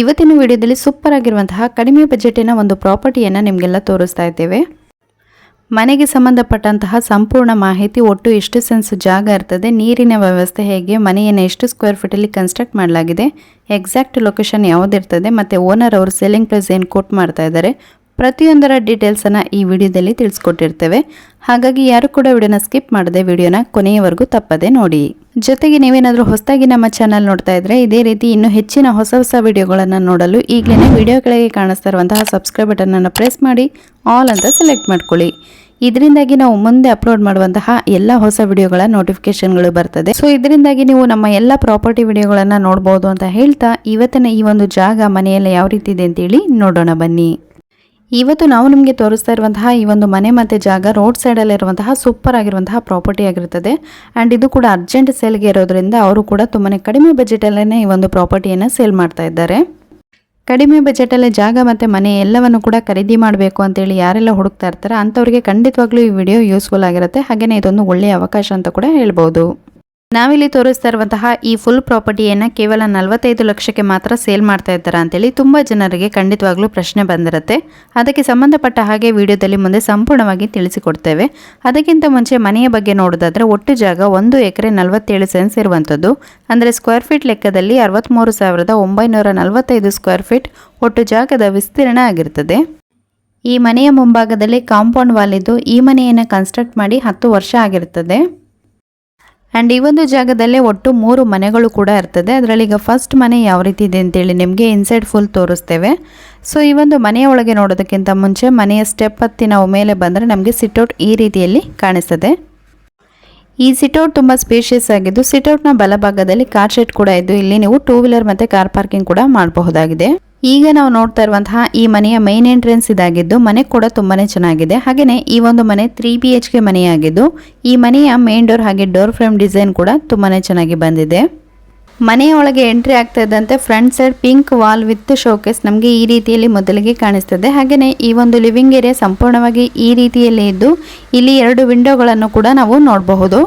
ಇವತ್ತಿನ ವಿಡಿಯೋದಲ್ಲಿ ಸೂಪರ್ ಆಗಿರುವಂತಹ ಕಡಿಮೆ ಬಜೆಟಿನ ಒಂದು ಪ್ರಾಪರ್ಟಿಯನ್ನು ನಿಮಗೆಲ್ಲ ತೋರಿಸ್ತಾ ಇದ್ದೇವೆ. ಮನೆಗೆ ಸಂಬಂಧಪಟ್ಟಂತಹ ಸಂಪೂರ್ಣ ಮಾಹಿತಿ, ಒಟ್ಟು ಎಷ್ಟು ಸೆನ್ಸ್ ಜಾಗ ಇರ್ತದೆ, ನೀರಿನ ವ್ಯವಸ್ಥೆ ಹೇಗೆ, ಮನೆಯನ್ನು ಎಷ್ಟು ಸ್ಕ್ವೇರ್ ಫೀಟಲ್ಲಿ ಕನ್ಸ್ಟ್ರಕ್ಟ್ ಮಾಡಲಾಗಿದೆ ಎಕ್ಸಾಕ್ಟ್ ಲೊಕೇಶನ್ ಯಾವುದಿರ್ತದೆ, ಮತ್ತು ಓನರ್ ಅವರು ಸೆಲ್ಲಿಂಗ್ ಪ್ರೈಸ್ ಏನು ಕೋಟ್ ಮಾಡ್ತಾ ಇದ್ದಾರೆ ಪ್ರತಿಯೊಂದರ ಡೀಟೇಲ್ಸನ್ನು ಈ ವಿಡಿಯೋದಲ್ಲಿ ತಿಳಿಸ್ಕೊಟ್ಟಿರ್ತೇವೆ. ಹಾಗಾಗಿ ಯಾರು ಕೂಡ ವಿಡಿಯೋನ ಸ್ಕಿಪ್ ಮಾಡದೆ ವಿಡಿಯೋನ ಕೊನೆಯವರೆಗೂ ತಪ್ಪದೆ ನೋಡಿ. ಜೊತೆಗೆ ನೀವೇನಾದರೂ ಹೊಸದಾಗಿ ನಮ್ಮ ಚಾನಲ್ ನೋಡ್ತಾ ಇದ್ರೆ ಇದೇ ರೀತಿ ಇನ್ನೂ ಹೆಚ್ಚಿನ ಹೊಸ ಹೊಸ ವಿಡಿಯೋಗಳನ್ನು ನೋಡಲು ಈಗಲೇ ವಿಡಿಯೋ ಕೆಳಗೆ ಕಾಣಿಸ್ತಾ ಇರುವಂತಹ ಸಬ್ಸ್ಕ್ರೈಬ್ ಬಟನನ್ನು ಪ್ರೆಸ್ ಮಾಡಿ ಆಲ್ ಅಂತ ಸೆಲೆಕ್ಟ್ ಮಾಡ್ಕೊಳ್ಳಿ. ಇದರಿಂದಾಗಿ ನಾವು ಮುಂದೆ ಅಪ್ಲೋಡ್ ಮಾಡುವಂತಹ ಎಲ್ಲ ಹೊಸ ವಿಡಿಯೋಗಳ ನೋಟಿಫಿಕೇಶನ್ಗಳು ಬರ್ತದೆ. ಸೊ ಇದರಿಂದಾಗಿ ನೀವು ನಮ್ಮ ಎಲ್ಲ ಪ್ರಾಪರ್ಟಿ ವಿಡಿಯೋಗಳನ್ನು ನೋಡ್ಬೋದು ಅಂತ ಹೇಳ್ತಾ ಇವತ್ತಿನ ಈ ಒಂದು ಜಾಗ ಮನೆಯಲ್ಲಿ ಯಾವ ರೀತಿ ಇದೆ ಅಂತೇಳಿ ನೋಡೋಣ ಬನ್ನಿ. ಇವತ್ತು ನಾವು ನಿಮಗೆ ತೋರಿಸ್ತಾ ಇರುವಂತಹ ಈ ಒಂದು ಮನೆ ಮತ್ತು ಜಾಗ ರೋಡ್ ಸೈಡಲ್ಲಿರುವಂತಹ ಸೂಪರ್ ಆಗಿರುವಂತಹ ಪ್ರಾಪರ್ಟಿ ಆಗಿರುತ್ತದೆ ಆ್ಯಂಡ್ ಇದು ಕೂಡ ಅರ್ಜೆಂಟ್ ಸೇಲ್ಗೆ ಇರೋದ್ರಿಂದ ಅವರು ಕೂಡ ತುಂಬಾ ಕಡಿಮೆ ಬಜೆಟಲ್ಲೇ ಈ ಒಂದು ಪ್ರಾಪರ್ಟಿಯನ್ನು ಸೇಲ್ ಮಾಡ್ತಾ ಇದ್ದಾರೆ. ಕಡಿಮೆ ಬಜೆಟಲ್ಲಿ ಜಾಗ ಮತ್ತು ಮನೆ ಎಲ್ಲವನ್ನು ಕೂಡ ಖರೀದಿ ಮಾಡಬೇಕು ಅಂತೇಳಿ ಯಾರೆಲ್ಲ ಹುಡುಕ್ತಾ ಇರ್ತಾರೆ ಅಂಥವ್ರಿಗೆ ಖಂಡಿತವಾಗ್ಲೂ ಈ ವಿಡಿಯೋ ಯೂಸ್ಫುಲ್ ಆಗಿರುತ್ತೆ. ಹಾಗೆಯೇ ಇದೊಂದು ಒಳ್ಳೆಯ ಅವಕಾಶ ಅಂತ ಕೂಡ ಹೇಳ್ಬೋದು. ನಾವಿಲ್ಲಿ ತೋರಿಸ್ತಾ ಇರುವಂತಹ ಈ ಫುಲ್ ಪ್ರಾಪರ್ಟಿಯನ್ನು ಕೇವಲ ನಲವತ್ತೈದು ಲಕ್ಷಕ್ಕೆ ಮಾತ್ರ ಸೇಲ್ ಮಾಡ್ತಾ ಇದ್ದಾರೆ ಅಂತೇಳಿ ತುಂಬ ಜನರಿಗೆ ಖಂಡಿತವಾಗ್ಲೂ ಪ್ರಶ್ನೆ ಬಂದಿರುತ್ತೆ. ಅದಕ್ಕೆ ಸಂಬಂಧಪಟ್ಟ ಹಾಗೆ ವಿಡಿಯೋದಲ್ಲಿ ಮುಂದೆ ಸಂಪೂರ್ಣವಾಗಿ ತಿಳಿಸಿಕೊಡ್ತೇವೆ. ಅದಕ್ಕಿಂತ ಮುಂಚೆ ಮನೆಯ ಬಗ್ಗೆ ನೋಡೋದಾದ್ರೆ ಒಟ್ಟು ಜಾಗ ಒಂದು ಎಕರೆ ನಲವತ್ತೇಳು ಸೆನ್ಸ್ ಇರುವಂಥದ್ದು. ಅಂದರೆ ಸ್ಕ್ವೇರ್ ಫೀಟ್ ಲೆಕ್ಕದಲ್ಲಿ ಅರವತ್ತ್ಮೂರು ಸಾವಿರದ ಒಂಬೈನೂರ ನಲವತ್ತೈದು ಸ್ಕ್ವೇರ್ ಫೀಟ್ ಒಟ್ಟು ಜಾಗದ ವಿಸ್ತೀರ್ಣ ಆಗಿರ್ತದೆ. ಈ ಮನೆಯ ಮುಂಭಾಗದಲ್ಲಿ ಕಾಂಪೌಂಡ್ ವಾಲ್ ಈ ಮನೆಯನ್ನು ಕನ್ಸ್ಟ್ರಕ್ಟ್ ಮಾಡಿ ಹತ್ತು ವರ್ಷ ಆಗಿರ್ತದೆ. ಆ್ಯಂಡ್ ಈ ಒಂದು ಜಾಗದಲ್ಲೇ ಒಟ್ಟು ಮೂರು ಮನೆಗಳು ಕೂಡ ಇರ್ತದೆ. ಅದರಲ್ಲಿ ಈಗ ಫಸ್ಟ್ ಮನೆ ಯಾವ ರೀತಿ ಇದೆ ಅಂತೇಳಿ ನಿಮಗೆ ಇನ್ಸೈಡ್ ಫುಲ್ ತೋರಿಸ್ತೇವೆ. ಸೊ ಈ ಒಂದು ಮನೆಯ ಒಳಗೆ ನೋಡೋದಕ್ಕಿಂತ ಮುಂಚೆ ಮನೆಯ ಸ್ಟೆಪ್ ಹತ್ತಿ ನಾವು ಮೇಲೆ ಬಂದರೆ ನಮಗೆ ಸಿಟೌಟ್ ಈ ರೀತಿಯಲ್ಲಿ ಕಾಣಿಸ್ತದೆ. ಈ ಸಿಟೌಟ್ ತುಂಬ ಸ್ಪೇಷಿಯಸ್ ಆಗಿದ್ದು ಸಿಟೌಟ್ನ ಬಲಭಾಗದಲ್ಲಿ ಕಾರ್ ಶೆಡ್ ಕೂಡ ಇದ್ದು, ಇಲ್ಲಿ ನೀವು ಟೂ ವೀಲರ್ ಮತ್ತು ಕಾರ್ ಪಾರ್ಕಿಂಗ್ ಕೂಡ ಮಾಡಬಹುದಾಗಿದೆ. ಈಗ ನಾವು ನೋಡ್ತಾ ಇರುವಂತಹ ಈ ಮನೆಯ ಮೈನ್ ಎಂಟ್ರೆನ್ಸ್ ಇದಾಗಿದ್ದು ಮನೆ ಕೂಡ ತುಂಬಾನೇ ಚೆನ್ನಾಗಿದೆ. ಹಾಗೆಯೇ ಈ ಒಂದು ಮನೆ ತ್ರೀ ಬಿ ಎಚ್ ಕೆ ಮನೆಯಾಗಿದ್ದು ಈ ಮನೆಯ ಮೇನ್ ಡೋರ್ ಹಾಗೆ ಡೋರ್ ಫ್ರೇಮ್ ಡಿಸೈನ್ ಕೂಡ ತುಂಬಾನೇ ಚೆನ್ನಾಗಿ ಬಂದಿದೆ. ಮನೆಯ ಒಳಗೆ ಎಂಟ್ರಿ ಆಗ್ತಾ ಇದ್ದಂತೆ front side pink wall with showcase ನಮಗೆ ಈ ರೀತಿಯಲ್ಲಿ ಮೊದಲಿಗೆ ಕಾಣಿಸ್ತದೆ. ಹಾಗೆಯೇ ಈ ಒಂದು ಲಿವಿಂಗ್ ಏರಿಯಾ ಸಂಪೂರ್ಣವಾಗಿ ಈ ರೀತಿಯಲ್ಲಿ ಇದ್ದು ಇಲ್ಲಿ ಎರಡು ವಿಂಡೋಗಳನ್ನು ಕೂಡ ನಾವು ನೋಡಬಹುದು.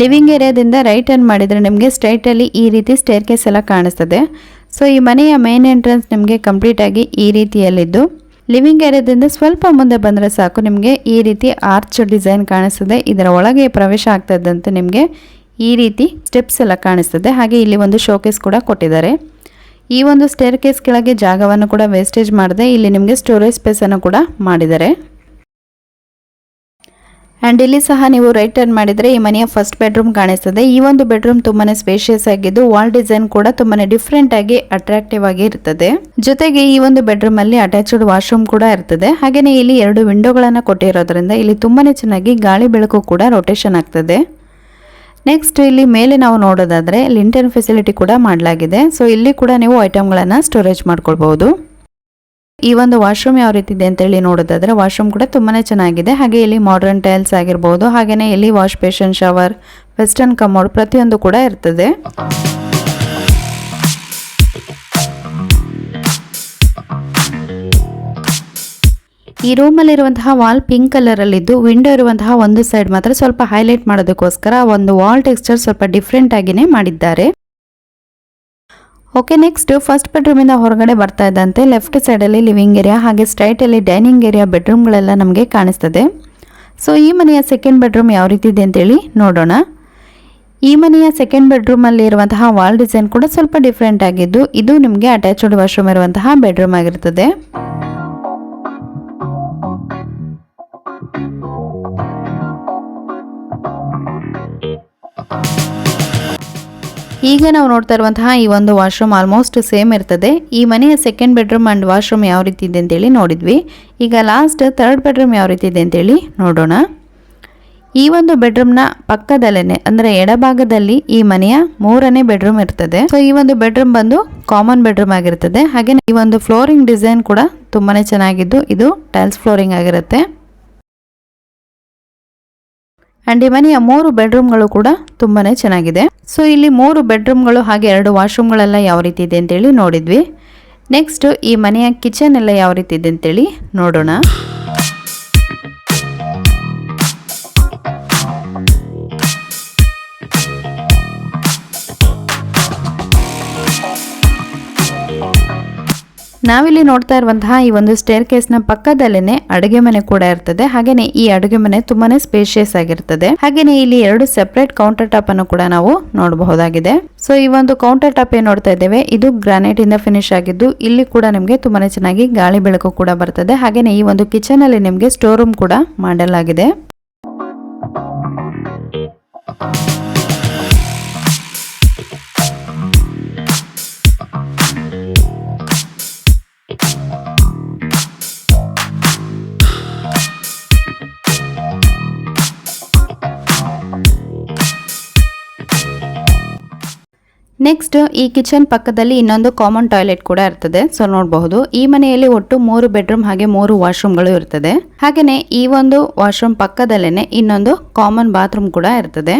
ಲಿವಿಂಗ್ ಏರಿಯಾದಿಂದ ರೈಟ್ ಟರ್ನ್ ಮಾಡಿದರೆ ನಿಮಗೆ ಸ್ಟ್ರೈಟಲ್ಲಿ ಈ ರೀತಿ ಸ್ಟೇರ್ ಕೇಸ್ ಎಲ್ಲ ಕಾಣಿಸ್ತದೆ. ಸೊ ಈ ಮನೆಯ ಮೇನ್ ಎಂಟ್ರೆನ್ಸ್ ನಿಮಗೆ ಕಂಪ್ಲೀಟಾಗಿ ಈ ರೀತಿಯಲ್ಲಿದ್ದು. ಲಿವಿಂಗ್ ಏರಿಯಾದಿಂದ ಸ್ವಲ್ಪ ಮುಂದೆ ಬಂದರೆ ಸಾಕು, ನಿಮಗೆ ಈ ರೀತಿ ಆರ್ಚ್ ಡಿಸೈನ್ ಕಾಣಿಸ್ತದೆ. ಇದರ ಒಳಗೆ ಪ್ರವೇಶ ಆಗ್ತಾ ಇದ್ದಂತೆ ನಿಮಗೆ ಈ ರೀತಿ ಸ್ಟೆಪ್ಸ್ ಎಲ್ಲ ಕಾಣಿಸ್ತದೆ. ಹಾಗೆ ಇಲ್ಲಿ ಒಂದು ಶೋಕೇಸ್ ಕೂಡ ಕೊಟ್ಟಿದ್ದಾರೆ. ಈ ಒಂದು ಸ್ಟೇರ್ ಕೇಸ್ ಕೆಳಗೆ ಜಾಗವನ್ನು ಕೂಡ ವೇಸ್ಟೇಜ್ ಮಾಡದೆ ಇಲ್ಲಿ ನಿಮಗೆ ಸ್ಟೋರೇಜ್ ಸ್ಪೇಸನ್ನು ಕೂಡ ಮಾಡಿದ್ದಾರೆ. ಆ್ಯಂಡ್ ಇಲ್ಲಿ ಸಹ ನೀವು ರೈಟ್ ಟರ್ನ್ ಮಾಡಿದರೆ ಈ ಮನೆಯ ಫಸ್ಟ್ ಬೆಡ್ರೂಮ್ ಕಾಣಿಸ್ತದೆ. ಈ ಒಂದು ಬೆಡ್ರೂಮ್ ತುಂಬಾನೇ ಸ್ಪೇಷಿಯಸ್ ಆಗಿದ್ದು ವಾಲ್ ಡಿಸೈನ್ ಕೂಡ ತುಂಬಾ ಡಿಫ್ರೆಂಟ್ ಆಗಿ ಅಟ್ರಾಕ್ಟಿವ್ ಆಗಿ ಇರ್ತದೆ. ಜೊತೆಗೆ ಈ ಒಂದು ಬೆಡ್ರೂಮ್ ಅಲ್ಲಿ ಅಟ್ಯಾಚ್ಡ್ ವಾಶ್ರೂಮ್ ಕೂಡ ಇರ್ತದೆ. ಹಾಗೆಯೇ ಇಲ್ಲಿ ಎರಡು ವಿಂಡೋಗಳನ್ನು ಕೊಟ್ಟಿರೋದ್ರಿಂದ ಇಲ್ಲಿ ತುಂಬಾ ಚೆನ್ನಾಗಿ ಗಾಳಿ ಬೆಳಕು ಕೂಡ ರೊಟೇಷನ್ ಆಗ್ತದೆ. ನೆಕ್ಸ್ಟ್ ಇಲ್ಲಿ ಮೇಲೆ ನಾವು ನೋಡೋದಾದರೆ ಲಿಂಟನ್ ಫೆಸಿಲಿಟಿ ಕೂಡ ಮಾಡಲಾಗಿದೆ. ಸೊ ಇಲ್ಲಿ ಕೂಡ ನೀವು ಐಟಮ್ಗಳನ್ನು ಸ್ಟೋರೇಜ್ ಮಾಡ್ಕೊಳ್ಬಹುದು. ಈ ಒಂದು ವಾಶ್ರೂಮ್ ಯಾವ ರೀತಿ ಇದೆ ಅಂತೇಳಿ ನೋಡೋದಾದ್ರೆ ವಾಶ್ರೂಮ್ ಕೂಡ ತುಂಬಾನೇ ಚೆನ್ನಾಗಿದೆ. ಹಾಗೆ ಇಲ್ಲಿ ಮಾಡರ್ನ್ ಟೈಲ್ಸ್ ಆಗಿರ್ಬೋದು ಹಾಗೆಯೇ ಇಲ್ಲಿ wash basin shower western commode ಪ್ರತಿಯೊಂದು ಕೂಡ ಇರ್ತದೆ. ಈ ರೂಮಲ್ಲಿರುವಂತಹ ವಾಲ್ ಪಿಂಕ್ ಕಲರಲ್ಲಿದ್ದು ವಿಂಡೋ ಇರುವಂತಹ ಒಂದು ಸೈಡ್ ಮಾತ್ರ ಸ್ವಲ್ಪ ಹೈಲೈಟ್ ಮಾಡೋದಕ್ಕೋಸ್ಕರ ಒಂದು ವಾಲ್ ಟೆಕ್ಸ್ಚರ್ ಸ್ವಲ್ಪ ಡಿಫ್ರೆಂಟ್ ಆಗಿನೇ ಮಾಡಿದ್ದಾರೆ. ಓಕೆ ನೆಕ್ಸ್ಟ್ ಫಸ್ಟ್ ಬೆಡ್ರೂಮಿಂದ ಹೊರಗಡೆ ಬರ್ತಾ ಇದ್ದಂತೆ ಲೆಫ್ಟ್ ಸೈಡಲ್ಲಿ ಲಿವಿಂಗ್ ಏರಿಯಾ ಹಾಗೆ ಸ್ಟ್ರೈಟಲ್ಲಿ ಡೈನಿಂಗ್ ಏರಿಯಾ ಬೆಡ್ರೂಮ್ಗಳೆಲ್ಲ ನಮಗೆ ಕಾಣಿಸ್ತದೆ. ಸೊ ಈ ಮನೆಯ ಸೆಕೆಂಡ್ ಬೆಡ್ರೂಮ್ ಯಾವ ರೀತಿ ಇದೆ ಅಂತೇಳಿ ನೋಡೋಣ. ಈ ಮನೆಯ ಸೆಕೆಂಡ್ ಬೆಡ್ರೂಮಲ್ಲಿ ಇರುವಂತಹ ವಾಲ್ ಡಿಸೈನ್ ಕೂಡ ಸ್ವಲ್ಪ ಡಿಫ್ರೆಂಟ್ ಆಗಿದ್ದು, ಇದು ನಿಮಗೆ ಅಟ್ಯಾಚ್ಡ್ ವಾಶ್ರೂಮ್ ಇರುವಂತಹ ಬೆಡ್ರೂಮ್ ಆಗಿರ್ತದೆ. ಈಗ ನಾವು ನೋಡ್ತಾ ಇರುವಂತಹ ಈ ಒಂದು ವಾಶ್ರೂಮ್ ಆಲ್ಮೋಸ್ಟ್ ಸೇಮ್ ಇರ್ತದೆ. ಈ ಮನೆಯ ಸೆಕೆಂಡ್ ಬೆಡ್ರೂಮ್ ಅಂಡ್ ವಾಶ್ರೂಮ್ ಯಾವ ರೀತಿ ಇದೆ ಅಂತೇಳಿ ನೋಡಿದ್ವಿ. ಈಗ ಲಾಸ್ಟ್ ಥರ್ಡ್ ಬೆಡ್ರೂಮ್ ಯಾವ ರೀತಿ ಇದೆ ಅಂತೇಳಿ ನೋಡೋಣ. ಈ ಒಂದು ಬೆಡ್ರೂಮ್ನ ಪಕ್ಕದಲ್ಲೇನೆ, ಅಂದರೆ ಎಡಭಾಗದಲ್ಲಿ ಈ ಮನೆಯ ಮೂರನೇ ಬೆಡ್ರೂಮ್ ಇರ್ತದೆ. ಸೊ ಈ ಒಂದು ಬೆಡ್ರೂಮ್ ಬಂದು ಕಾಮನ್ ಬೆಡ್ರೂಮ್ ಆಗಿರ್ತದೆ. ಹಾಗೆ ಈ ಒಂದು ಫ್ಲೋರಿಂಗ್ ಡಿಸೈನ್ ಕೂಡ ತುಂಬಾನೇ ಚೆನ್ನಾಗಿದ್ದು, ಇದು ಟೈಲ್ಸ್ ಫ್ಲೋರಿಂಗ್ ಆಗಿರುತ್ತೆ. ಅಂಡ್ ಈ ಮನೆಯ ಮೂರು ಬೆಡ್ರೂಮ್ಗಳು ಕೂಡ ತುಂಬಾನೇ ಚೆನ್ನಾಗಿದೆ. ಸೊ ಇಲ್ಲಿ ಮೂರು ಬೆಡ್ರೂಮ್ಗಳು ಹಾಗೆ ಎರಡು ವಾಶ್ರೂಮ್ಗಳೆಲ್ಲ ಯಾವ ರೀತಿ ಇದೆ ಅಂತೇಳಿ ನೋಡಿದ್ವಿ. ನೆಕ್ಸ್ಟ್ ಈ ಮನೆಯ ಕಿಚನ್ ಎಲ್ಲ ಯಾವ ರೀತಿ ಇದೆ ಅಂತೇಳಿ ನೋಡೋಣ. ನಾವಿಲ್ಲಿ ನೋಡ್ತಾ ಇರುವಂತಹ ಈ ಒಂದು ಸ್ಟೇರ್ ಕೇಸ್ನ ಪಕ್ಕದಲ್ಲೇನೆ ಅಡುಗೆ ಮನೆ ಕೂಡ ಇರ್ತದೆ. ಹಾಗೇನೆ ಈ ಅಡುಗೆ ಮನೆ ತುಂಬಾನೇ ಸ್ಪೇಷಿಯಸ್ ಆಗಿರ್ತದೆ. ಹಾಗೇನೆ ಇಲ್ಲಿ ಎರಡು ಸೆಪರೇಟ್ ಕೌಂಟರ್ ಟಾಪ್ ಅನ್ನು ಕೂಡ ನಾವು ನೋಡಬಹುದಾಗಿದೆ. ಸೊ ಈ ಒಂದು ಕೌಂಟರ್ ಟಾಪ್ ಏನ್ ನೋಡ್ತಾ ಇದ್ದೇವೆ? ಇದು ಗ್ರಾನೈಟ್ ಇಂದ ಫಿನಿಶ್ ಆಗಿದ್ದು, ಇಲ್ಲಿ ಕೂಡ ನಿಮಗೆ ತುಂಬಾನೇ ಚೆನ್ನಾಗಿ ಗಾಳಿ ಬೆಳಕು ಕೂಡ ಬರ್ತದೆ. ಹಾಗೇನೆ ಈ ಒಂದು ಕಿಚನ್ ಅಲ್ಲಿ ನಿಮಗೆ ಸ್ಟೋರ್ ರೂಮ್ ಕೂಡ ಮಾಡಲಾಗಿದೆ. ನೆಕ್ಸ್ಟ್ ಈ ಕಿಚನ್ ಪಕ್ಕದಲ್ಲಿ ಇನ್ನೊಂದು ಕಾಮನ್ ಟಾಯ್ಲೆಟ್ ಕೂಡ ಇರ್ತದೆ. ಸೊ ನೋಡಬಹುದು. ಈ ಮನೆಯಲ್ಲಿ ಒಟ್ಟು ಮೂರು ಬೆಡ್ರೂಮ್ ಹಾಗೆ ಮೂರು ವಾಶ್ರೂಮ್ಗಳು ಇರ್ತದೆ. ಹಾಗೆಯೇ ಈ ಒಂದು ವಾಶ್ರೂಮ್ ಪಕ್ಕದಲ್ಲೇನೆ ಇನ್ನೊಂದು ಕಾಮನ್ ಬಾತ್ರೂಮ್ ಕೂಡ ಇರ್ತದೆ.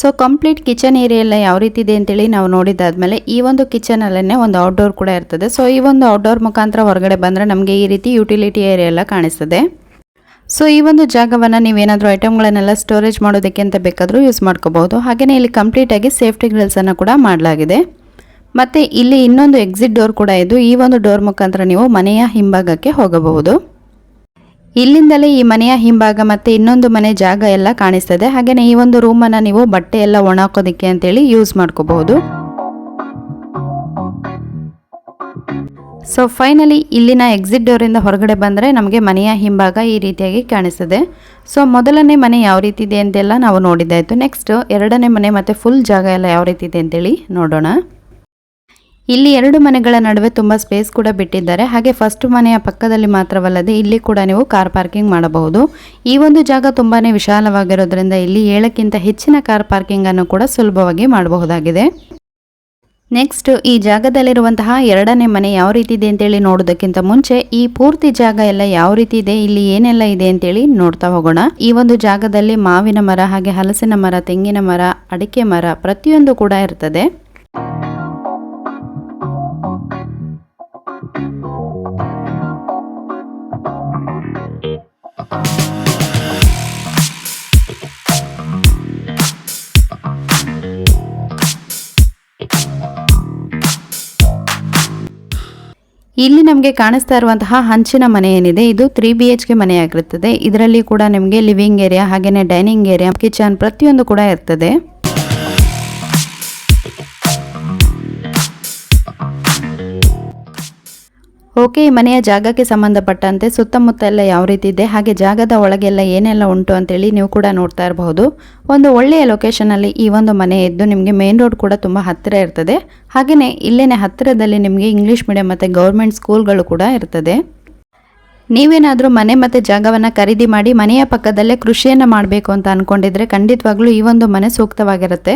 ಸೊ ಕಂಪ್ಲೀಟ್ ಕಿಚನ್ ಏರಿಯಾ ಎಲ್ಲ ಯಾವ ರೀತಿ ಇದೆ ಅಂತೇಳಿ ನಾವು ನೋಡಿದಾದ್ಮೇಲೆ ಈ ಒಂದು ಕಿಚನ್ ಅಲ್ಲೇ ಒಂದು ಔಟ್ಡೋರ್ ಕೂಡ ಇರ್ತದೆ. ಸೊ ಈ ಒಂದು ಔಟ್ಡೋರ್ ಮುಖಾಂತರ ಹೊರಗಡೆ ಬಂದರೆ ನಮಗೆ ಈ ರೀತಿ ಯುಟಿಲಿಟಿ ಏರಿಯಾ ಎಲ್ಲ ಕಾಣಿಸ್ತದೆ. ಸೊ ಈ ಒಂದು ಜಾಗವನ್ನು ನೀವೇನಾದರೂ ಐಟಮ್ಗಳನ್ನೆಲ್ಲ ಸ್ಟೋರೇಜ್ ಮಾಡೋದಕ್ಕೆ ಅಂತ ಬೇಕಾದರೂ ಯೂಸ್ ಮಾಡ್ಕೋಬಹುದು. ಹಾಗೆಯೇ ಇಲ್ಲಿ ಕಂಪ್ಲೀಟಾಗಿ ಸೇಫ್ಟಿ ಗ್ರಿಲ್ಸನ್ನು ಕೂಡ ಮಾಡಲಾಗಿದೆ. ಮತ್ತು ಇಲ್ಲಿ ಇನ್ನೊಂದು ಎಕ್ಸಿಟ್ ಡೋರ್ ಕೂಡ ಇದ್ದು ಈ ಒಂದು ಡೋರ್ ಮುಖಾಂತರ ನೀವು ಮನೆಯ ಹಿಂಭಾಗಕ್ಕೆ ಹೋಗಬಹುದು. ಇಲ್ಲಿಂದಲೇ ಈ ಮನೆಯ ಹಿಂಭಾಗ ಮತ್ತೆ ಇನ್ನೊಂದು ಮನೆ ಜಾಗ ಎಲ್ಲ ಕಾಣಿಸ್ತದೆ. ಹಾಗೆಯೇ ಈ ಒಂದು ರೂಮನ್ನು ನೀವು ಬಟ್ಟೆ ಎಲ್ಲ ಒಣಾಕೋದಕ್ಕೆ ಅಂತೇಳಿ ಯೂಸ್ ಮಾಡ್ಕೋಬಹುದು. ಸೊ ಫೈನಲಿ ಇಲ್ಲಿನ ಎಕ್ಸಿಟ್ ಡೋರಿಂದ ಹೊರಗಡೆ ಬಂದರೆ ನಮಗೆ ಮನೆಯ ಹಿಂಭಾಗ ಈ ರೀತಿಯಾಗಿ ಕಾಣಿಸ್ತದೆ. ಸೊ ಮೊದಲನೇ ಮನೆ ಯಾವ ರೀತಿ ಇದೆ ಅಂತೆಲ್ಲ ನಾವು ನೋಡಿದ್ದಾಯಿತು. ನೆಕ್ಸ್ಟ್ ಎರಡನೇ ಮನೆ ಮತ್ತು ಫುಲ್ ಜಾಗ ಎಲ್ಲ ಯಾವ ರೀತಿ ಇದೆ ಅಂತೇಳಿ ನೋಡೋಣ. ಇಲ್ಲಿ ಎರಡು ಮನೆಗಳ ನಡುವೆ ತುಂಬ ಸ್ಪೇಸ್ ಕೂಡ ಬಿಟ್ಟಿದ್ದಾರೆ. ಹಾಗೆ ಫಸ್ಟ್ ಮನೆಯ ಪಕ್ಕದಲ್ಲಿ ಮಾತ್ರವಲ್ಲದೆ ಇಲ್ಲಿ ಕೂಡ ನೀವು ಕಾರ್ ಪಾರ್ಕಿಂಗ್ ಮಾಡಬಹುದು. ಈ ಒಂದು ಜಾಗ ತುಂಬಾ ವಿಶಾಲವಾಗಿರೋದ್ರಿಂದ ಇಲ್ಲಿ ಏಳಕ್ಕಿಂತ ಹೆಚ್ಚಿನ ಕಾರ್ ಪಾರ್ಕಿಂಗನ್ನು ಕೂಡ ಸುಲಭವಾಗಿ ಮಾಡಬಹುದಾಗಿದೆ. ನೆಕ್ಸ್ಟ್ ಈ ಜಾಗದಲ್ಲಿರುವಂತಹ ಎರಡನೇ ಮನೆ ಯಾವ ರೀತಿ ಇದೆ ಅಂತೇಳಿ ನೋಡೋದಕ್ಕಿಂತ ಮುಂಚೆ ಈ ಪೂರ್ತಿ ಜಾಗ ಎಲ್ಲ ಯಾವ ರೀತಿ ಇದೆ, ಇಲ್ಲಿ ಏನೆಲ್ಲ ಇದೆ ಅಂತೇಳಿ ನೋಡ್ತಾ ಹೋಗೋಣ. ಈ ಒಂದು ಜಾಗದಲ್ಲಿ ಮಾವಿನ ಮರ ಹಾಗೆ ಹಲಸಿನ ಮರ, ತೆಂಗಿನ ಮರ, ಅಡಿಕೆ ಮರ ಪ್ರತಿಯೊಂದು ಕೂಡ ಇರ್ತದೆ. ಇಲ್ಲಿ ನಮಗೆ ಕಾಣಿಸ್ತಾ ಇರುವಂತಹ ಹಂಚಿನ ಮನೆ ಏನಿದೆ, ಇದು ತ್ರೀ ಬಿ ಎಚ್ ಕೆ ಮನೆ ಆಗಿರುತ್ತದೆ ಇದರಲ್ಲಿ ಕೂಡ ನಿಮಗೆ ಲಿವಿಂಗ್ ಏರಿಯಾ ಹಾಗೆಯೇ ಡೈನಿಂಗ್ ಏರಿಯಾ ಕಿಚನ್ ಪ್ರತಿಯೊಂದು ಕೂಡ ಇರ್ತದೆ. ಓಕೆ, ಈ ಮನೆಯ ಜಾಗಕ್ಕೆ ಸಂಬಂಧಪಟ್ಟಂತೆ ಸುತ್ತಮುತ್ತ ಎಲ್ಲ ಯಾವ ರೀತಿ ಇದೆ, ಹಾಗೆ ಜಾಗದ ಒಳಗೆಲ್ಲ ಏನೆಲ್ಲ ಉಂಟು ಅಂತೇಳಿ ನೀವು ಕೂಡ ನೋಡ್ತಾ ಇರಬಹುದು. ಒಂದು ಒಳ್ಳೆಯ ಲೊಕೇಶನಲ್ಲಿ ಈ ಒಂದು ಮನೆ ಇದ್ದು ನಿಮಗೆ ಮೇನ್ ರೋಡ್ ಕೂಡ ತುಂಬ ಹತ್ತಿರ ಇರ್ತದೆ. ಹಾಗೆಯೇ ಇಲ್ಲೇ ಹತ್ತಿರದಲ್ಲಿ ನಿಮಗೆ ಇಂಗ್ಲೀಷ್ ಮೀಡಿಯಂ ಮತ್ತು ಗೌರ್ಮೆಂಟ್ ಸ್ಕೂಲ್ಗಳು ಕೂಡ ಇರ್ತದೆ. ನೀವೇನಾದರೂ ಮನೆ ಮತ್ತು ಜಾಗವನ್ನು ಖರೀದಿ ಮಾಡಿ ಮನೆಯ ಪಕ್ಕದಲ್ಲೇ ಕೃಷಿಯನ್ನು ಮಾಡಬೇಕು ಅಂತ ಅಂದ್ಕೊಂಡಿದ್ರೆ ಖಂಡಿತವಾಗ್ಲೂ ಈ ಒಂದು ಮನೆ ಸೂಕ್ತವಾಗಿರುತ್ತೆ.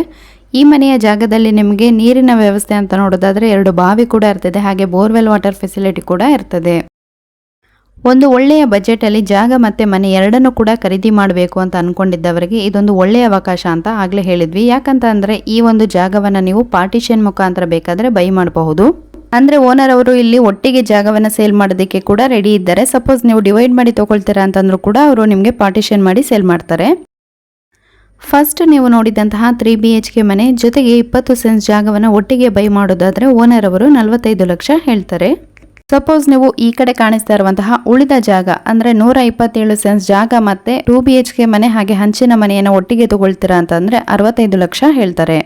ಈ ಮನೆಯ ಜಾಗದಲ್ಲಿ ನಿಮಗೆ ನೀರಿನ ವ್ಯವಸ್ಥೆ ಅಂತ ನೋಡೋದಾದರೆ ಎರಡು ಬಾವಿ ಕೂಡ ಇರ್ತದೆ, ಹಾಗೆ ಬೋರ್ವೆಲ್ ವಾಟರ್ ಫೆಸಿಲಿಟಿ ಕೂಡ ಇರ್ತದೆ. ಒಂದು ಒಳ್ಳೆಯ ಬಜೆಟಲ್ಲಿ ಜಾಗ ಮತ್ತು ಮನೆ ಎರಡನ್ನೂ ಕೂಡ ಖರೀದಿ ಮಾಡಬೇಕು ಅಂತ ಅಂದ್ಕೊಂಡಿದ್ದವರಿಗೆ ಇದೊಂದು ಒಳ್ಳೆಯ ಅವಕಾಶ ಅಂತ ಆಗಲೇ ಹೇಳಿದ್ವಿ. ಯಾಕಂತ ಅಂದರೆ ಈ ಒಂದು ಜಾಗವನ್ನು ನೀವು ಪಾರ್ಟಿಷನ್ ಮುಖಾಂತರ ಬೇಕಾದರೆ ಬೈ ಮಾಡಬಹುದು. ಅಂದರೆ ಓನರ್ ಅವರು ಇಲ್ಲಿ ಒಟ್ಟಿಗೆ ಜಾಗವನ್ನು ಸೇಲ್ ಮಾಡೋದಕ್ಕೆ ಕೂಡ ರೆಡಿ ಇದ್ದಾರೆ. ಸಪೋಸ್ ನೀವು ಡಿವೈಡ್ ಮಾಡಿ ತೊಗೊಳ್ತೀರಾ ಅಂತಂದ್ರೂ ಕೂಡ ಅವರು ನಿಮಗೆ ಪಾರ್ಟಿಷನ್ ಮಾಡಿ ಸೇಲ್ ಮಾಡ್ತಾರೆ. ಫಸ್ಟ್ ನೀವು ನೋಡಿದಂತಹ ತ್ರೀ ಬಿ ಎಚ್ ಕೆ ಮನೆ ಜೊತೆಗೆ ಇಪ್ಪತ್ತು ಸೆನ್ಸ್ ಜಾಗವನ್ನು ಒಟ್ಟಿಗೆ ಬೈ ಮಾಡೋದಾದರೆ ಓನರ್ ಅವರು ನಲವತ್ತೈದು ಲಕ್ಷ ಹೇಳ್ತಾರೆ. ಸಪೋಸ್ ನೀವು ಈ ಕಡೆ ಕಾಣಿಸ್ತಾ ಇರುವಂತಹ ಉಳಿದ ಜಾಗ, ಅಂದ್ರೆ ನೂರ ಇಪ್ಪತ್ತೇಳು ಸೆನ್ಸ್ ಜಾಗ ಮತ್ತೆ ಟೂ ಬಿ ಎಚ್ ಕೆ ಮನೆ ಹಾಗೆ ಹಂಚಿನ ಮನೆಯನ್ನು ಒಟ್ಟಿಗೆ ತಗೊಳ್ತೀರಾ ಅಂತಂದ್ರೆ ಅರವತ್ತೈದು ಲಕ್ಷ ಹೇಳ್ತಾರೆ.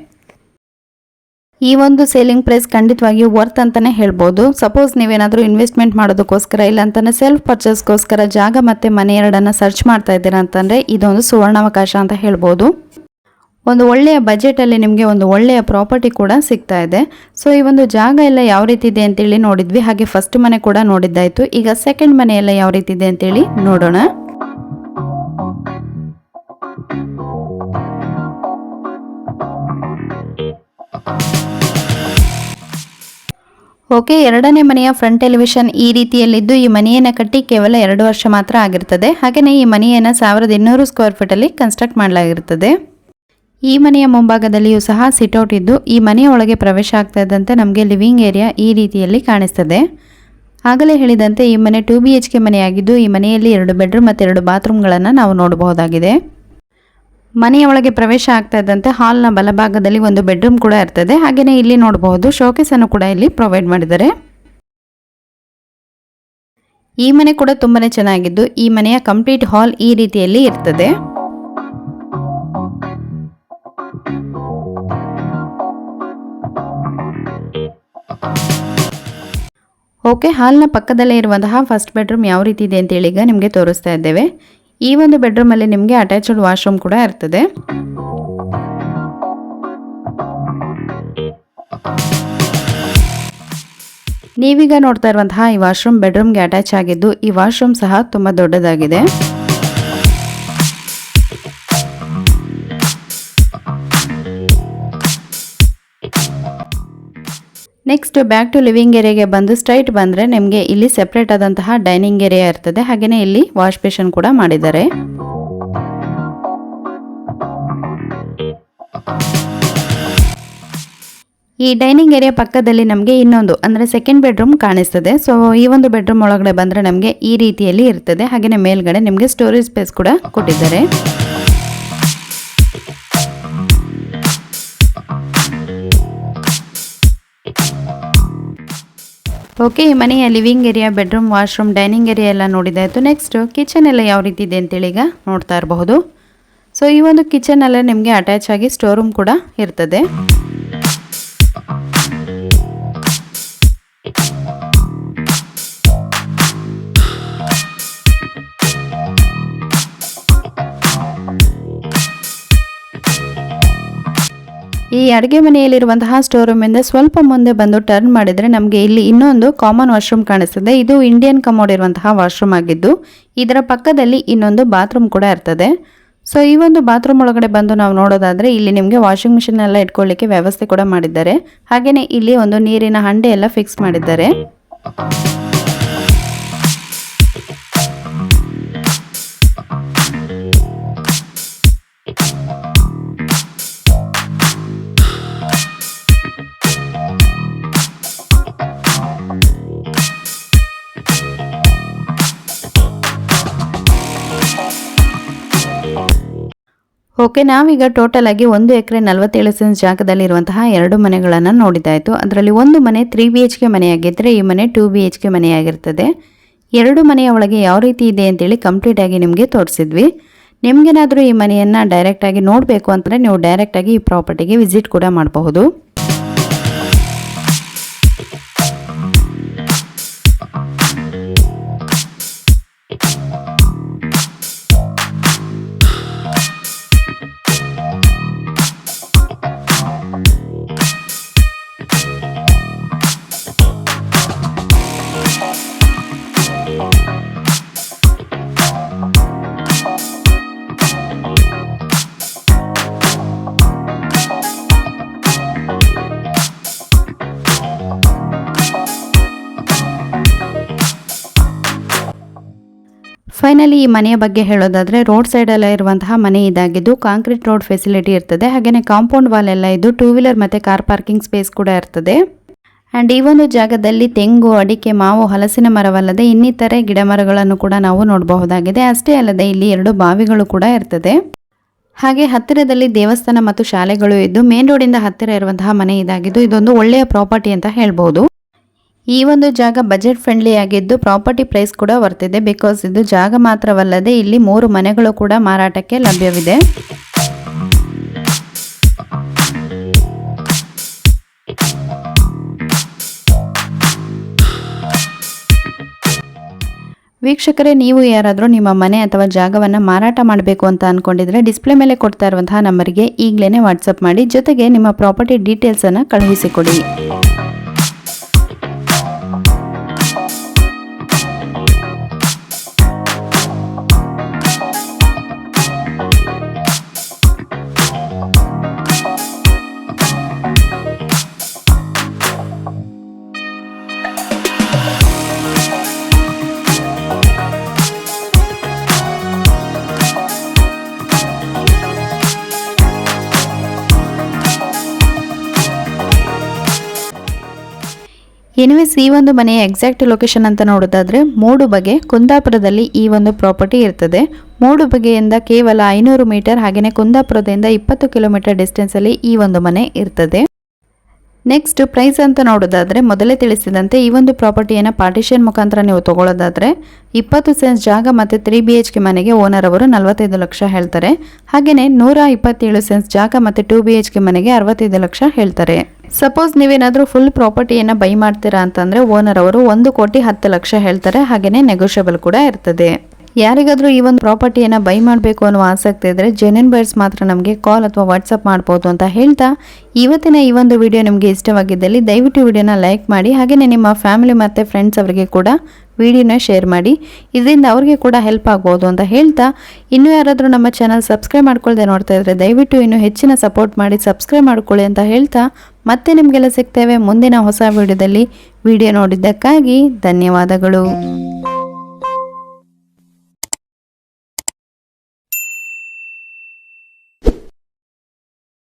ಈ ಒಂದು ಸೇಲಿಂಗ್ ಪ್ರೈಸ್ ಖಂಡಿತವಾಗಿಯೂ ವರ್ತ್ ಅಂತಾನೆ ಹೇಳ್ಬೋದು. ಸಪೋಸ್ ನೀವೇನಾದರೂ ಇನ್ವೆಸ್ಟ್ಮೆಂಟ್ ಮಾಡೋದಕ್ಕೋಸ್ಕರ ಇಲ್ಲ ಅಂತಾನೆ ಸೆಲ್ಫ್ ಪರ್ಚೇಸ್ಗೋಸ್ಕರ ಜಾಗ ಮತ್ತು ಮನೆ ಎರಡನ್ನು ಸರ್ಚ್ ಮಾಡ್ತಾ ಇದ್ದೀರಾ ಅಂತಂದರೆ ಇದೊಂದು ಸುವರ್ಣಾವಕಾಶ ಅಂತ ಹೇಳ್ಬೋದು. ಒಂದು ಒಳ್ಳೆಯ ಬಜೆಟಲ್ಲಿ ನಿಮಗೆ ಒಂದು ಒಳ್ಳೆಯ ಪ್ರಾಪರ್ಟಿ ಕೂಡ ಸಿಗ್ತಾ ಇದೆ. ಸೊ ಈ ಒಂದು ಜಾಗ ಎಲ್ಲ ಯಾವ ರೀತಿ ಇದೆ ಅಂತೇಳಿ ನೋಡಿದ್ವಿ. ಹಾಗೆ ಫಸ್ಟ್ ಮನೆ ಕೂಡ ನೋಡಿದ್ದಾಯಿತು. ಈಗ ಸೆಕೆಂಡ್ ಮನೆ ಎಲ್ಲ ಯಾವ ರೀತಿ ಇದೆ ಅಂತೇಳಿ ನೋಡೋಣ. ಓಕೆ, ಎರಡನೇ ಮನೆಯ ಫ್ರಂಟ್ ಎಲಿವೇಶನ್ ಈ ರೀತಿಯಲ್ಲಿದ್ದು ಈ ಮನೆಯನ್ನು ಕಟ್ಟಿ ಕೇವಲ ಎರಡು ವರ್ಷ ಮಾತ್ರ ಆಗಿರ್ತದೆ. ಹಾಗೆಯೇ ಈ ಮನೆಯನ್ನು ಸಾವಿರದ ಇನ್ನೂರು ಸ್ಕ್ವೇರ್ ಫೀಟಲ್ಲಿ ಕನ್ಸ್ಟ್ರಕ್ಟ್ ಮಾಡಲಾಗಿರ್ತದೆ. ಈ ಮನೆಯ ಮುಂಭಾಗದಲ್ಲಿಯೂ ಸಹ ಸಿಟೌಟ್ ಇದ್ದು, ಈ ಮನೆಯ ಒಳಗೆ ಪ್ರವೇಶ ಆಗ್ತಾ ಇದ್ದಂತೆ ನಮಗೆ ಲಿವಿಂಗ್ ಏರಿಯಾ ಈ ರೀತಿಯಲ್ಲಿ ಕಾಣಿಸ್ತದೆ. ಆಗಲೇ ಹೇಳಿದಂತೆ ಈ ಮನೆ ಟು ಬಿ ಎಚ್ ಕೆ ಮನೆಯಾಗಿದ್ದು, ಈ ಮನೆಯಲ್ಲಿ ಎರಡು ಬೆಡ್ರೂಮ್ ಮತ್ತು ಎರಡು ಬಾತ್ರೂಮ್ಗಳನ್ನು ನಾವು ನೋಡಬಹುದಾಗಿದೆ. ಮನೆಯ ಒಳಗೆ ಪ್ರವೇಶ ಆಗ್ತಾ ಇದ್ದಂತೆ ಹಾಲ್ನ ಬಲಭಾಗದಲ್ಲಿ ಒಂದು ಬೆಡ್ರೂಮ್ ಕೂಡ ಇರ್ತದೆ. ಹಾಗೆಯೇ ಇಲ್ಲಿ ನೋಡಬಹುದು ಶೋಕೇಸ್ ಅನ್ನು ಕೂಡ ಇಲ್ಲಿ ಪ್ರೊವೈಡ್ ಮಾಡಿದ್ದಾರೆ. ಈ ಮನೆ ಕೂಡ ತುಂಬಾನೇ ಚೆನ್ನಾಗಿದ್ದು, ಈ ಮನೆಯ ಕಂಪ್ಲೀಟ್ ಹಾಲ್ ಈ ರೀತಿಯಲ್ಲಿ ಇರ್ತದೆ. ಓಕೆ ಹಾಲ್ನ ಪಕ್ಕದಲ್ಲೇ ಇರುವಂತಹ ಫಸ್ಟ್ ಬೆಡ್ರೂಮ್ ಯಾವ ರೀತಿ ಇದೆ ಅಂತೇಳಿ ಈಗ ನಿಮಗೆ ತೋರಿಸ್ತಾ ಇದ್ದೇವೆ. ಈ ಒಂದು ಬೆಡ್ರೂಮಲ್ಲಿ ನಿಮಗೆ ಅಟ್ಯಾಚ್ಡ್ ವಾಶ್ರೂಮ್ ಕೂಡ ಇರ್ತದೆ. ನೀವೀಗ ನೋಡ್ತಾ ಇರುವಂತಹ ಈ ವಾಶ್ರೂಮ್ ಬೆಡ್ರೂಮ್ಗೆ ಅಟ್ಯಾಚ್ ಆಗಿದ್ದು ಈ ವಾಶ್ರೂಮ್ ಸಹ ತುಂಬಾ ದೊಡ್ಡದಾಗಿದೆ. ನೆಕ್ಸ್ಟ್ ಬ್ಯಾಕ್ ಟು ಲಿವಿಂಗ್ ಏರಿಯಾಗೆ ಬಂದು ಸ್ಟ್ರೈಟ್ ಬಂದರೆ ನಿಮಗೆ ಇಲ್ಲಿ ಸೆಪ್ರೇಟ್ ಆದಂತಹ ಡೈನಿಂಗ್ ಏರಿಯಾ ಇರ್ತದೆ. ಹಾಗೆಯೇ ಇಲ್ಲಿ ವಾಶ್ ಬೇಷನ್ ಕೂಡ ಮಾಡಿದ್ದಾರೆ. ಈ ಡೈನಿಂಗ್ ಏರಿಯಾ ಪಕ್ಕದಲ್ಲಿ ನಮಗೆ ಇನ್ನೊಂದು, ಅಂದರೆ ಸೆಕೆಂಡ್ ಬೆಡ್ರೂಮ್ ಕಾಣಿಸ್ತದೆ. ಸೊ ಈ ಒಂದು ಬೆಡ್ರೂಮ್ ಒಳಗಡೆ ಬಂದರೆ ನಮಗೆ ಈ ರೀತಿಯಲ್ಲಿ ಇರ್ತದೆ. ಹಾಗೆಯೇ ಮೇಲ್ಗಡೆ ನಿಮಗೆ ಸ್ಟೋರೇಜ್ ಸ್ಪೇಸ್ ಕೂಡ ಕೊಟ್ಟಿದ್ದಾರೆ. ಓಕೆ, ಈ ಮನೆಯ living area, bedroom, washroom, dining area ಎಲ್ಲ ನೋಡಿದಾಯಿತು ನೆಕ್ಸ್ಟ್ ಕಿಚನ್ ಎಲ್ಲ ಯಾವ ರೀತಿ ಇದೆ ಅಂತೇಳಿ ಈಗ ನೋಡ್ತಾ ಇರಬಹುದು. ಸೊ ಈ ಒಂದು ಕಿಚನಲ್ಲೇ ನಿಮಗೆ ಅಟ್ಯಾಚ್ ಆಗಿ ಸ್ಟೋರ್ ರೂಮ್ ಕೂಡ ಇರ್ತದೆ. ಈ ಅಡುಗೆ ಮನೆಯಲ್ಲಿರುವಂತಹ ಸ್ಟೋರ್ ರೂಮ್ ಇಂದ ಸ್ವಲ್ಪ ಮುಂದೆ ಬಂದು ಟರ್ನ್ ಮಾಡಿದರೆ ನಮಗೆ ಇಲ್ಲಿ ಇನ್ನೊಂದು ಕಾಮನ್ ವಾಶ್ರೂಮ್ ಕಾಣಿಸ್ತದೆ. ಇದು ಇಂಡಿಯನ್ ಕಮೋಡ್ ಇರುವಂತಹ ವಾಶ್ರೂಮ್ ಆಗಿದ್ದು, ಇದರ ಪಕ್ಕದಲ್ಲಿ ಇನ್ನೊಂದು ಬಾತ್ರೂಮ್ ಕೂಡ ಇರ್ತದೆ. ಸೊ ಈ ಒಂದು ಬಾತ್ರೂಮ್ ಒಳಗಡೆ ಬಂದು ನಾವು ನೋಡೋದಾದರೆ ಇಲ್ಲಿ ನಿಮಗೆ ವಾಷಿಂಗ್ ಮಿಷಿನ್ ಎಲ್ಲ ಇಟ್ಕೊಳ್ಳಿಕ್ಕೆ ವ್ಯವಸ್ಥೆ ಕೂಡ ಮಾಡಿದ್ದಾರೆ. ಹಾಗೆಯೇ ಇಲ್ಲಿ ಒಂದು ನೀರಿನ ಹಂಡೆ ಎಲ್ಲ ಫಿಕ್ಸ್ ಮಾಡಿದ್ದಾರೆ. ಓಕೆ, ನಾವೀಗ ಟೋಟಲ್ ಆಗಿ ಒಂದು ಎಕರೆ ನಲವತ್ತೇಳು ಸೆನ್ಸ್ ಜಾಗದಲ್ಲಿರುವಂತಹ ಎರಡು ಮನೆಗಳನ್ನು ನೋಡಿದಾಯಿತು ಅದರಲ್ಲಿ ಒಂದು ಮನೆ ತ್ರೀ ಬಿ ಎಚ್ ಕೆ ಮನೆಯಾಗಿದ್ದರೆ ಈ ಮನೆ ಟೂ ಬಿ ಎಚ್ ಕೆ ಮನೆಯಾಗಿರ್ತದೆ. ಎರಡು ಮನೆಯ ಒಳಗೆ ಯಾವ ರೀತಿ ಇದೆ ಅಂತೇಳಿ ಕಂಪ್ಲೀಟಾಗಿ ನಿಮಗೆ ತೋರಿಸಿದ್ವಿ. ನಿಮಗೇನಾದರೂ ಈ ಮನೆಯನ್ನು ಡೈರೆಕ್ಟಾಗಿ ನೋಡಬೇಕು ಅಂತಂದರೆ ನೀವು ಡೈರೆಕ್ಟಾಗಿ ಈ ಪ್ರಾಪರ್ಟಿಗೆ ವಿಸಿಟ್ ಕೂಡ ಮಾಡಬಹುದು. ಫೈನಲಿ ಈ ಮನೆಯ ಬಗ್ಗೆ ಹೇಳೋದಾದ್ರೆ ರೋಡ್ ಸೈಡ್ ಎಲ್ಲ ಇರುವಂತಹ ಮನೆ ಇದಾಗಿದ್ದು ಕಾಂಕ್ರೀಟ್ ರೋಡ್ ಫೆಸಿಲಿಟಿ ಇರ್ತದೆ. ಹಾಗೆಯೇ ಕಾಂಪೌಂಡ್ ವಾಲ್ ಎಲ್ಲ ಇದ್ದು ಟೂ ವೀಲರ್ ಮತ್ತು ಕಾರ್ ಪಾರ್ಕಿಂಗ್ ಸ್ಪೇಸ್ ಕೂಡ ಇರ್ತದೆ. ಆ್ಯಂಡ್ ಈ ಒಂದು ಜಾಗದಲ್ಲಿ ತೆಂಗು, ಅಡಿಕೆ, ಮಾವು, ಹಲಸಿನ ಮರವಲ್ಲದೆ ಇನ್ನಿತರೆ ಗಿಡ ಮರಗಳನ್ನು ಕೂಡ ನಾವು ನೋಡಬಹುದಾಗಿದೆ. ಅಷ್ಟೇ ಅಲ್ಲದೆ ಇಲ್ಲಿ ಎರಡು ಬಾವಿಗಳು ಕೂಡ ಇರ್ತದೆ. ಹಾಗೆ ಹತ್ತಿರದಲ್ಲಿ ದೇವಸ್ಥಾನ ಮತ್ತು ಶಾಲೆಗಳು ಇದ್ದು ಮೇನ್ ರೋಡಿಂದ ಹತ್ತಿರ ಇರುವಂತಹ ಮನೆ ಇದಾಗಿದ್ದು ಇದೊಂದು ಒಳ್ಳೆಯ ಪ್ರಾಪರ್ಟಿ ಅಂತ ಹೇಳ್ಬೋದು ಈ ಒಂದು ಜಾಗ ಬಜೆಟ್ ಫ್ರೆಂಡ್ಲಿ ಆಗಿದ್ದು ಪ್ರಾಪರ್ಟಿ ಪ್ರೈಸ್ ಕೂಡ ಬರ್ತಿದೆ ಬಿಕಾಸ್ ಇದು ಜಾಗ ಮಾತ್ರವಲ್ಲದೆ ಇಲ್ಲಿ ಮೂರು ಮನೆಗಳು ಕೂಡ ಮಾರಾಟಕ್ಕೆ ಲಭ್ಯವಿದೆ. ವೀಕ್ಷಕರೇ, ನೀವು ಯಾರಾದರೂ ನಿಮ್ಮ ಮನೆ ಅಥವಾ ಜಾಗವನ್ನು ಮಾರಾಟ ಮಾಡಬೇಕು ಅಂತ ಅಂದ್ಕೊಂಡಿದ್ರೆ ಡಿಸ್ಪ್ಲೇ ಮೇಲೆ ಕೊಡ್ತಾ ಇರುವಂತಹ ನಂಬರ್ಗೆ ಈಗಲೇ ವಾಟ್ಸಪ್ ಮಾಡಿ. ಜೊತೆಗೆ ನಿಮ್ಮ ಪ್ರಾಪರ್ಟಿ ಡೀಟೇಲ್ಸನ್ನು ಕಳುಹಿಸಿಕೊಡಿ. ಎನಿವೇಸ್ ಈ ಒಂದು ಮನೆಯ ಎಕ್ಸಾಕ್ಟ್ ಲೊಕೇಶನ್ ಅಂತ ನೋಡೋದಾದ್ರೆ, ಮೂಡು ಬಗೆ ಕುಂದಾಪುರದಲ್ಲಿ ಈ ಒಂದು ಪ್ರಾಪರ್ಟಿ ಇರ್ತದೆ. ಮೂಡು ಬಗೆಯಿಂದ ಕೇವಲ ಐನೂರು ಮೀಟರ್ ಹಾಗೆಯೇ ಕುಂದಾಪುರದಿಂದ ಇಪ್ಪತ್ತು ಕಿಲೋಮೀಟರ್ ಡಿಸ್ಟೆನ್ಸಲ್ಲಿ ಈ ಒಂದು ಮನೆ ಇರ್ತದೆ. ನೆಕ್ಸ್ಟ್ ಪ್ರೈಸ್ ಅಂತ ನೋಡೋದಾದರೆ, ಮೊದಲೇ ತಿಳಿಸಿದಂತೆ ಈ ಒಂದು ಪ್ರಾಪರ್ಟಿಯನ್ನು ಪಾರ್ಟಿಷನ್ ಮುಖಾಂತರ ನೀವು ತಗೊಳ್ಳೋದಾದ್ರೆ ಇಪ್ಪತ್ತು ಸೆನ್ಸ್ ಜಾಗ ಮತ್ತು ತ್ರೀ ಬಿ ಎಚ್ ಕೆ ಮನೆಗೆ ಓನರ್ ಅವರು ನಲವತ್ತೈದು ಲಕ್ಷ ಹೇಳ್ತಾರೆ. ಹಾಗೆಯೇ ನೂರ ಇಪ್ಪತ್ತೇಳು ಸೆನ್ಸ್ ಜಾಗ ಮತ್ತು ಟೂ ಬಿ ಎಚ್ ಕೆ ಮನೆಗೆ ಅರವತ್ತೈದು ಲಕ್ಷ ಹೇಳ್ತಾರೆ. ಸಪೋಸ್ ನೀವೇನಾದರೂ ಫುಲ್ ಪ್ರಾಪರ್ಟಿಯನ್ನು ಬೈ ಮಾಡ್ತೀರಾ ಅಂತಂದರೆ ಓನರ್ ಅವರು ಒಂದು ಕೋಟಿ ಹತ್ತು ಲಕ್ಷ ಹೇಳ್ತಾರೆ ಹಾಗೆಯೇ ನೆಗೋಷಿಯಬಲ್ ಕೂಡ ಇರ್ತದೆ. ಯಾರಿಗಾದರೂ ಈ ಒಂದು ಪ್ರಾಪರ್ಟಿಯನ್ನು ಬೈ ಮಾಡಬೇಕು ಅನ್ನೋ ಆಸಕ್ತಿ ಇದ್ದರೆ ಜೆನ್ಯನ್ ಬೈರ್ಸ್ ಮಾತ್ರ ನಮಗೆ ಕಾಲ್ ಅಥವಾ ವಾಟ್ಸಪ್ ಮಾಡ್ಬೋದು ಅಂತ ಹೇಳ್ತಾ ಇವತ್ತಿನ ಈ ಒಂದು ವಿಡಿಯೋ ನಿಮಗೆ ಇಷ್ಟವಾಗಿದ್ದಲ್ಲಿ ದಯವಿಟ್ಟು ವಿಡಿಯೋನ ಲೈಕ್ ಮಾಡಿ ಹಾಗೆಯೇ ನಿಮ್ಮ ಫ್ಯಾಮಿಲಿ ಮತ್ತು ಫ್ರೆಂಡ್ಸ್ ಅವರಿಗೆ ಕೂಡ ವಿಡಿಯೋನ ಶೇರ್ ಮಾಡಿ. ಇದರಿಂದ ಅವ್ರಿಗೆ ಕೂಡ ಹೆಲ್ಪ್ ಆಗ್ಬೋದು ಅಂತ ಹೇಳ್ತಾ, ಇನ್ನೂ ಯಾರಾದರೂ ನಮ್ಮ ಚಾನಲ್ ಸಬ್ಸ್ಕ್ರೈಬ್ ಮಾಡ್ಕೊಳ್ಳದೆ ನೋಡ್ತಾ ಇದ್ರೆ ದಯವಿಟ್ಟು ಇನ್ನೂ ಹೆಚ್ಚಿನ ಸಪೋರ್ಟ್ ಮಾಡಿ ಸಬ್ಸ್ಕ್ರೈಬ್ ಮಾಡ್ಕೊಳ್ಳಿ ಅಂತ ಹೇಳ್ತಾ, ಮತ್ತೆ ನಿಮಗೆಲ್ಲ ಸಿಗ್ತೇವೆ ಮುಂದಿನ ಹೊಸ ವಿಡಿಯೋದಲ್ಲಿ ವಿಡಿಯೋ ನೋಡಿದ್ದಕ್ಕಾಗಿ ಧನ್ಯವಾದಗಳು.